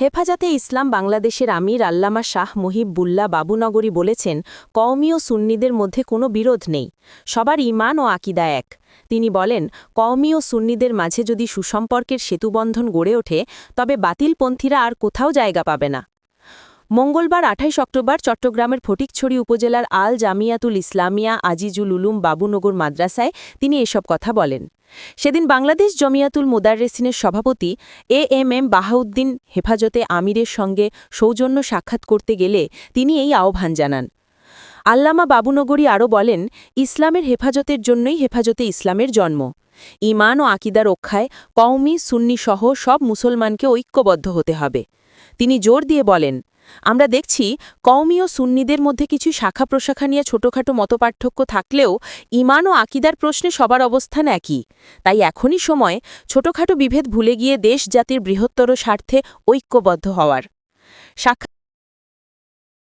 হেফাজতে ইসলাম বাংলাদেশের আমির আল্লামা শাহ মুহিবুল্লাহ বাবুনগরী বলেছেন, কওমি ও সুন্নিদের মধ্যে কোনো বিরোধ নেই, সবার ঈমান ও আকিদা এক। তিনি বলেন, কওমি ও সুন্নিদের মাঝে যদি সুসম্পর্কের সেতুবন্ধন গড়ে ওঠে, তবে বাতিলপন্থীরা আর কোথাও জায়গা পাবে না। মঙ্গলবার আঠাইশ অক্টোবর চট্টগ্রামের ফটিকছড়ি উপজেলার আল জামিয়াতুল ইসলামিয়া আজিজুল উলুম বাবুনগর মাদ্রাসায় তিনি এসব কথা বলেন। সেদিন বাংলাদেশ জমিয়াতুল মুদাররেসিনের সভাপতি এ এম এম বাহাউদ্দিন হেফাজতে আমিরের সঙ্গে সৌজন্য সাক্ষাৎ করতে গেলে তিনি এই আহ্বান জানান। আল্লামা বাবুনগরী আরও বলেন, ইসলামের হেফাজতের জন্যই হেফাজতে ইসলামের জন্ম। ঈমান ও আকিদা রক্ষায় কওমি, সুন্নি সহ সব মুসলমানকে ঐক্যবদ্ধ হতে হবে। তিনি জোর দিয়ে বলেন আমরা দেখছি কওমি ও সুন্নিদের মধ্যে কিছু শাখা প্রশাখা নিয়ে ছোটখাটো মতপার্থক্য থাকলেও ইমান ও আকিদার প্রশ্নে সবার অবস্থান একই। তাই এখনই সময় ছোটখাটো বিভেদ ভুলে গিয়ে দেশ জাতির বৃহত্তর স্বার্থে ঐক্যবদ্ধ হওয়ার। সাক্ষাৎ